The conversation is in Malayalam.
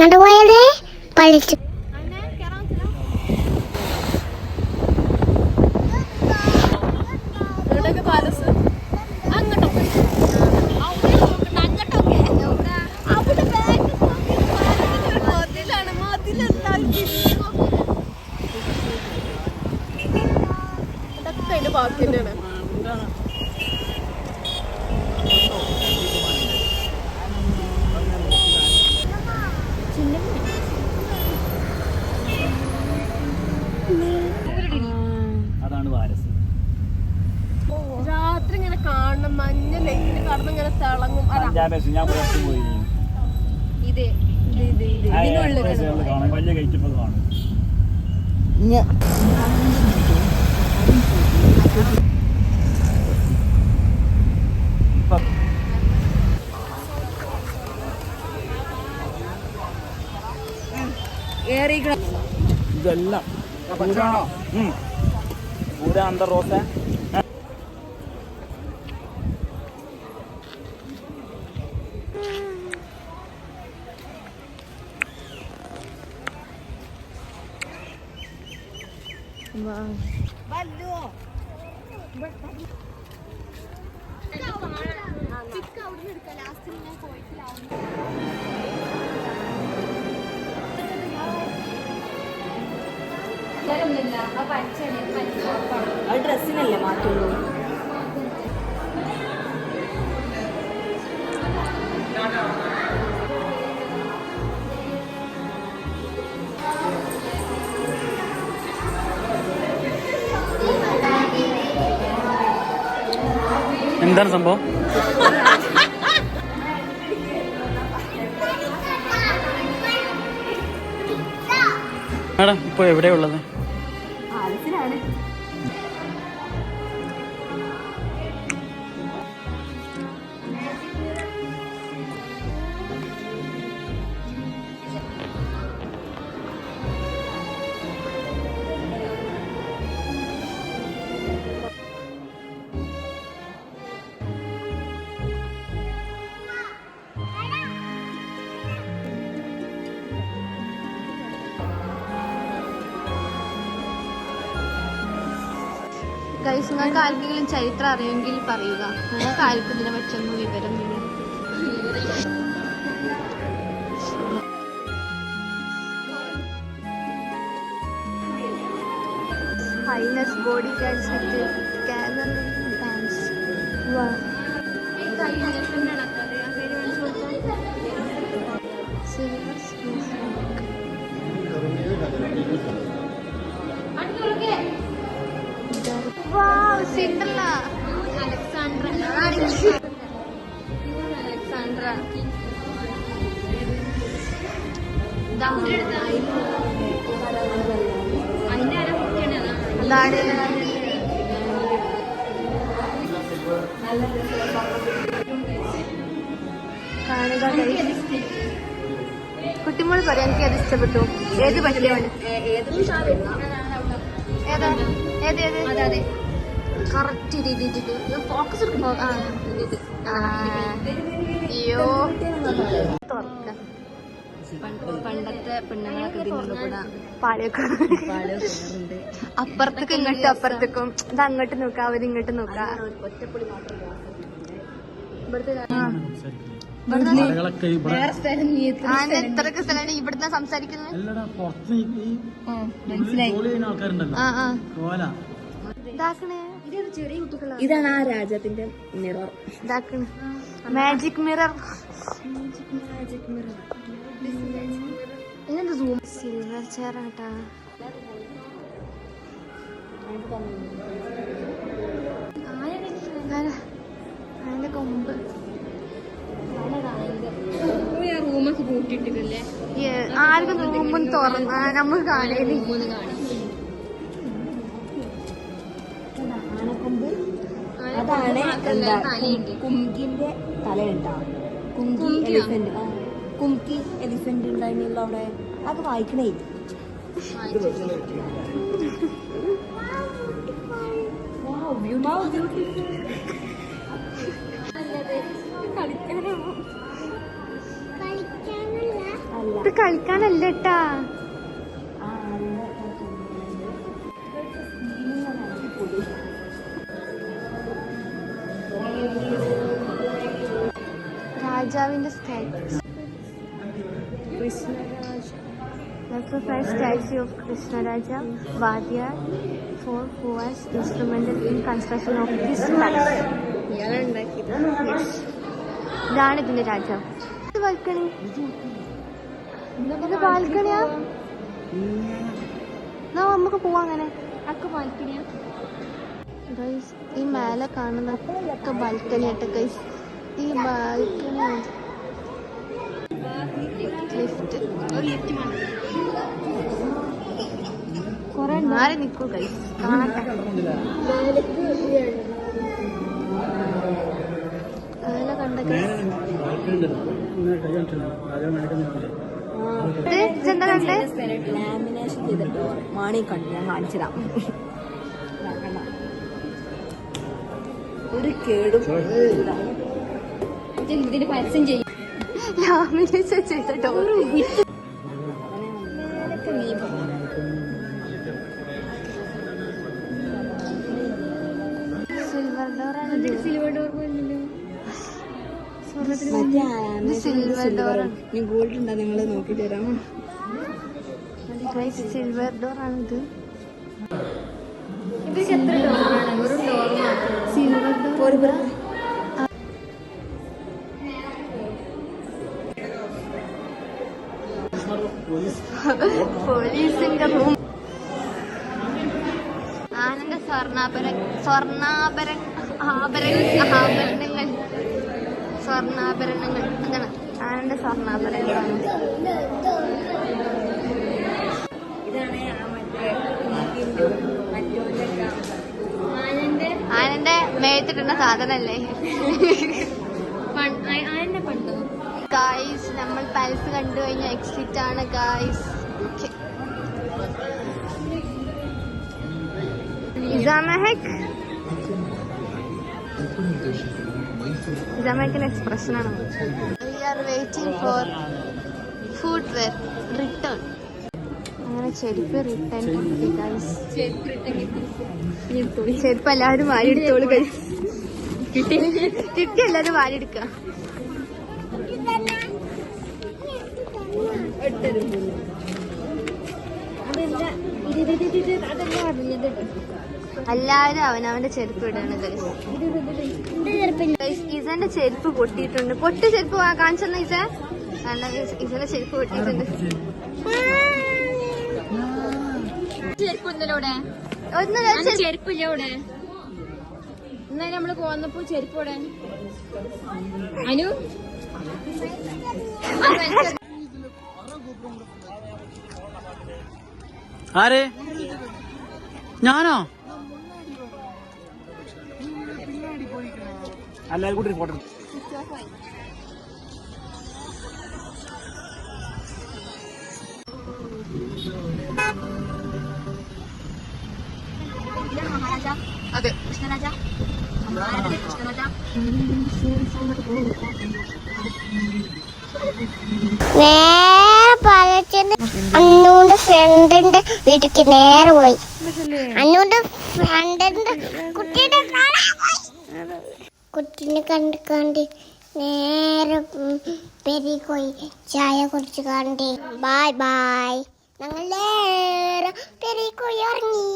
എങ്ങോട്ട് പോയത് പളിച്ചു എവിടെയൊക്കെ അതാണ് വാരസ്. രാത്രി ഇങ്ങനെ കാണണം മഞ്ഞ ലൈറ്റിൽ കടന്ന് ഇങ്ങനെ തിളങ്ങും. അഞ്ചാം വയസ്സ് ഞാൻ പുറത്ത് പോയി ഇതേ കാണാൻ വലിയ കയറ്റിപ്പോൾ കാണും. ഇപ്പം ഇതെല്ലാം പൂരാണോ പൂര അന്തർ റോസ. അത് ഡ്രസ്സിനല്ലേ മാറ്റുള്ളൂ? എന്താണ് സംഭവം? മാഡം ഇപ്പോൾ എവിടെയുള്ളത് ഗൈസ് നിങ്ങൾക്ക് ആർക്കെങ്കിലും ചരിത്രം അറിയുമെങ്കിൽ പറയുക. നിങ്ങൾക്ക് ആർക്കും ഇതിനെ പറ്റൊന്നും വിവരമില്ല highness body guards with cannon pans silver Alexandra. അതാണ്. കാണുക കുട്ടിമോൾ പറയാം എനിക്ക് അത് ഇഷ്ടപ്പെട്ടു. ഏത് പറ്റിയാണ് ഏതാ ഏത്? ഏത് കറക്റ്റ് രീതിയിൽ ഫോക്കസ്. അയ്യോ. തുറക്ക. പണ്ടത്തെ പെണ്ണുങ്ങളൊക്കെ ഇതിനുള്ള കൂടെ. പാളിയൊക്കെ അപ്പുറത്തേക്ക് ഇങ്ങോട്ടും അപ്പുറത്തേക്കും. ഇത് അങ്ങോട്ട് നോക്കാം അവർ ഇങ്ങോട്ട് നോക്കാം. എത്രയൊക്കെ സ്ഥലമാണ് ഇവിടുന്ന് സംസാരിക്കുന്നത്? അല്ലടാ ആ ഇതാക്കണേ ഇതാണ് ആ രാജ്യത്തിന്റെ മിറർ മാജിക് മിറർ ഇതെന്ത് സൂം സിൽവർ ചെയർ ആട്ടാ. അതിന്റെ കൊമ്പ്. റൂമൊക്കെ കൂട്ടിയിട്ടില്ലേ ഏ, ആർക്കും റൂമും തുറന്ന് നമ്മൾ കാണേലി അതാണ് എന്താ കുംകിന്റെ ഉണ്ടാവും കുംകി എലിഫന്റ് കുംകി എലിഫന്റ് ഉണ്ടായിരുന്നല്ലോ അവിടെ. അത് വായിക്കണേ. ഇത് കളിക്കാനല്ല ട്ടാ രാജാവിന്റെ statue of Krishnaraja Wadiyar four who was instrumental in construction of this palace ഇതാണ് ഇതിന്റെ രാജാവ് ബാൽക്കണി ഇത് ബാൽക്കണിയാ നമുക്ക് പോവാ അങ്ങനെ. അക്ക് ബാൽക്കണിയാ ഗൈസ് ഈ മേലെ കാണുന്ന ഒക്കെ ബാൽക്കണി ആട്ടെ ഗൈസ് ലിഫ്റ്റ് മാറി നിൽക്കൂ കണ്ട? ലാമിനേഷൻ മാണി കണ്ടു ഞാൻ കാണിച്ചതാ ഒരു കേടും ഇതിന് പരസ്യം ചെയ്യും. ചെയ്ത സിൽവർ ഡോർ ആണ് സിൽവർ ഡോർ മറ്റേ സിൽവർ ഡോർ ഇനി ഗോൾഡ് ഉണ്ടോ നിങ്ങൾ നോക്കിട്ട് തരാമോ സിൽവർ ഡോർ ആണിത് ഇത് എത്ര ഡോറാണ് ഒരു ഡോർ സിൽവർ ഡോർ പോലീസിന്റെ റൂം ആനന്ദ സ്വർണാഭര സ്വർണാഭര ആഭരണ ആഭരണങ്ങൾ. സ്വർണാഭരണങ്ങൾ. അങ്ങനെ ആനന്ദ സ്വർണാഭരണങ്ങളാണ് ആനന്റെ മേത്തിട്ടുള്ള സാധനല്ലേ ആനന്റെ പണ്ടോ? ഗായ്സ് നമ്മൾ പാലസ് കണ്ടു കഴിഞ്ഞ എക്സിറ്റ് ആണ് ഗായ്സ് ഇസാമഹക് ഇസാമഹക്കിന്റെ എക്സ്പ്രഷൻ ആണ്. We are waiting for food where return അങ്ങനെ ചെരുപ്പ് റിട്ടേൺ കിട്ടി ഗായ്സ് ചെരുപ്പ് എല്ലാവരും വാരി എടുത്തോളൂ ഗൈസ് കിട്ടി. കിട്ടി എല്ലാവരും വാരി എടുക്കുക എല്ലാവരും അവനവന്റെ ചെരുപ്പ് ഇടാണ് ഇസന്റെ ചെരുപ്പ്? പൊട്ടിയിട്ടുണ്ട്. പൊട്ടി ചെരുപ്പ് കാണിച്ചെന്ന ഇസ അല്ല ഇസ- ഇസന്റെ ചെരുപ്പ് പൊട്ടിയിട്ടുണ്ട്. ചെരുപ്പൊന്നിലൂടെ ഒന്ന് ഇന്നലെ നമ്മൾ പോന്നപ്പോ ചെരുപ്പോടെ അനു? ആരെ? ഞാനോ? എല്ലാവരും കൂടി ഫോട്ടോ അതെ. കൃഷ്ണരാജ. അന്നുണ്ട് ഫ്രണ്ടിന്റെ വീട്ടിക്ക് നേരെ പോയി. അന്നുണ്ട് ഫ്രണ്ടിന്റെ കുട്ടിയുടെ കുട്ടിനെ കണ്ട് കണ്ട് നേരെ പെരി പോയി. ചായ കുടിച്ച് കണ്ടേ. ബായ് ബായ് ഞങ്ങൾ നേരെ പെരി കോയി ഇറങ്ങി